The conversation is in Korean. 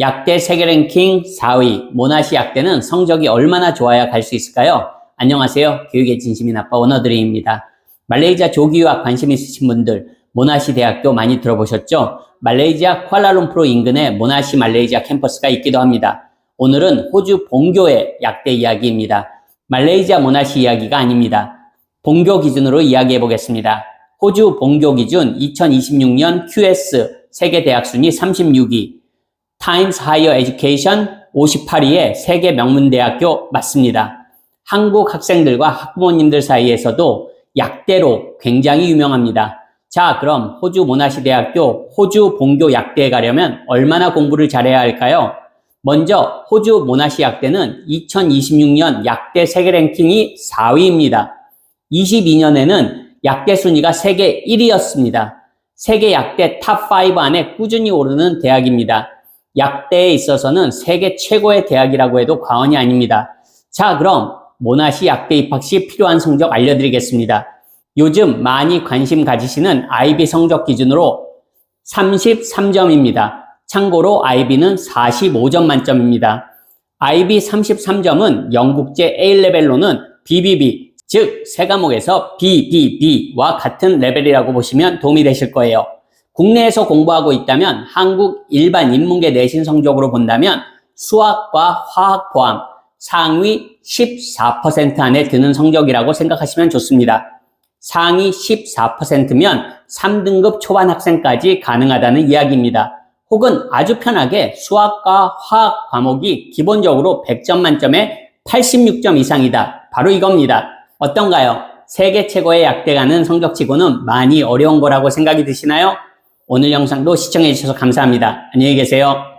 약대 세계 랭킹 4위 모나시 약대는 성적이 얼마나 좋아야 갈 수 있을까요? 안녕하세요. 교육의 진심인 아빠 원어드림입니다. 말레이시아 조기유학 관심 있으신 분들 모나시 대학교 많이 들어보셨죠? 말레이시아 쿠알라룸푸르 인근에 모나시 말레이시아 캠퍼스가 있기도 합니다. 오늘은 호주 본교의 약대 이야기입니다. 말레이시아 모나시 이야기가 아닙니다. 본교 기준으로 이야기해 보겠습니다. 호주 본교 기준 2026년 QS 세계 대학 순위 36위, 타임스 하이어 에듀케이션 58위의 세계 명문대학교 맞습니다. 한국 학생들과 학부모님들 사이에서도 약대로 굉장히 유명합니다. 자, 그럼 호주 모나시 대학교 호주 본교 약대에 가려면 얼마나 공부를 잘해야 할까요? 먼저 호주 모나시 약대는 2026년 약대 세계 랭킹이 4위입니다. 22년에는 약대 순위가 세계 1위였습니다. 세계 약대 탑5 안에 꾸준히 오르는 대학입니다. 약대에 있어서는 세계 최고의 대학이라고 해도 과언이 아닙니다. 자, 그럼 모나시 약대 입학 시 필요한 성적 알려드리겠습니다. 요즘 많이 관심 가지시는 IB 성적 기준으로 33점입니다. 참고로 IB는 45점 만점입니다. IB 33점은 영국제 A레벨로는 BBB, 즉, 세 과목에서 BBB와 같은 레벨이라고 보시면 도움이 되실 거예요. 국내에서 공부하고 있다면 한국 일반 인문계 내신 성적으로 본다면 수학과 화학 포함 상위 14% 안에 드는 성적이라고 생각하시면 좋습니다. 상위 14%면 3등급 초반 학생까지 가능하다는 이야기입니다. 혹은 아주 편하게 수학과 화학 과목이 기본적으로 100점 만점에 86점 이상이다. 바로 이겁니다. 어떤가요? 세계 최고의 약대가는 성적치고는 많이 어려운 거라고 생각이 드시나요? 오늘 영상도 시청해 주셔서 감사합니다. 안녕히 계세요.